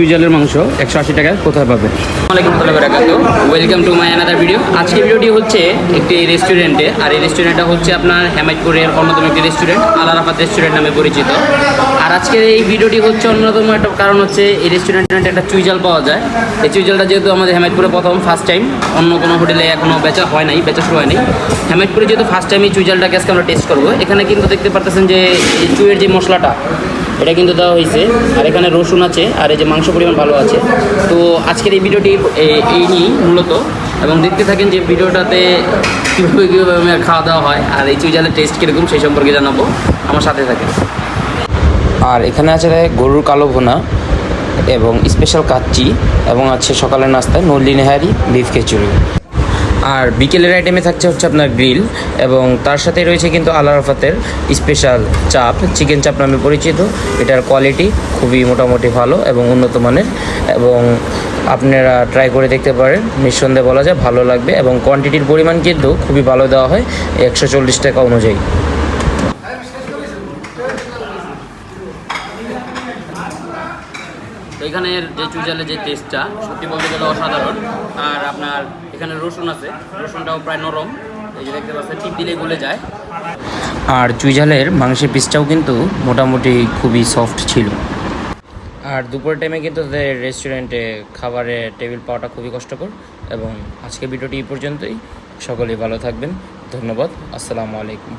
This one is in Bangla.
চুইজালের মাংস, একশো আশি টাকায় কোথায় বারাকাতু welcome to my another video আজকের ভিডিওটি হচ্ছে একটি রেস্টুরেন্টে আর এই রেস্টুরেন্টটা হচ্ছে আপনার হেমায়তপুরের অন্যতম একটি রেস্টুরেন্ট আলারাফাত রেস্টুরেন্ট নামে পরিচিত। আর আজকের এই ভিডিওটি হচ্ছে অন্যতম একটা কারণ হচ্ছে এই রেস্টুরেন্টে একটা চুইজাল পাওয়া যায়। এই চুইজালটা যেহেতু আমাদের হেমায়তপুরে প্রথম ফার্স্ট টাইম অন্য কোনো হোটেলে এখনও বেচা হয় নাই, বেচা শুরু হয়নি। হেমায়তপুরে যেহেতু ফার্স্ট টাইম এই চুইজালটাকে আজকে আমরা টেস্ট করব, এখানে কিন্তু দেখতে পারতেছেন যে এই চুইয়ের যে মশলাটা এটা কিন্তু দেওয়া হয়েছে। আর এখানে রসুন আছে, আর এই যে মাংস পরিমাণ ভালো আছে। তো আজকের এই ভিডিওটি এই নিয়েই মূলত। এবং দেখতে থাকেন যে ভিডিওটাতে কীভাবে কীভাবে খাওয়া দাওয়া হয়, আর এই চুইজালের টেস্ট কীরকম সেই সম্পর্কে জানাব। আমার সাথে থাকেন। আর এখানে আছে গরুর কালো ভোনা এবং স্পেশাল কাচ্চি এবং আছে সকালের নাস্তায় নল্লি নেহারি বিফ খিচুড়ি। আর বিকেলের আইটেমে থাকছে হচ্ছে আপনার গ্রিল এবং তার সাথে রয়েছে কিন্তু আলারাফাতের স্পেশাল চাপ চিকেন চাপ নামে পরিচিত। এটার কোয়ালিটি খুবই মোটামুটি ভালো এবং উন্নত মানের এবং আপনারা ট্রাই করে দেখতে পারেন। নিঃসন্দেহে বলা যায় ভালো লাগবে এবং কোয়ান্টিটির পরিমাণ কিন্তু খুবই ভালো দেওয়া হয় একশো চল্লিশ টাকা অনুযায়ী। তো এখানের যে চুইজালের যে টেস্টটা সত্যি বলতে গেলে অসাধারণ। আর আপনার এখানে রসুন আছে, রসুনটাও প্রায় নরম। এই যে দেখতে পাচ্ছেন দিলে গলে যায়। আর চুইঝালের মাংসের পিসটাও কিন্তু মোটামুটি খুবই সফট ছিল। আর দুপুর টাইমে কিন্তু তাদের রেস্টুরেন্টে খাবারে টেবিল পাওয়াটা খুবই কষ্টকর এবং আজকে ভিডিওটি এই পর্যন্তই। সকলেই ভালো থাকবেন। ধন্যবাদ। আসসালামু আলাইকুম।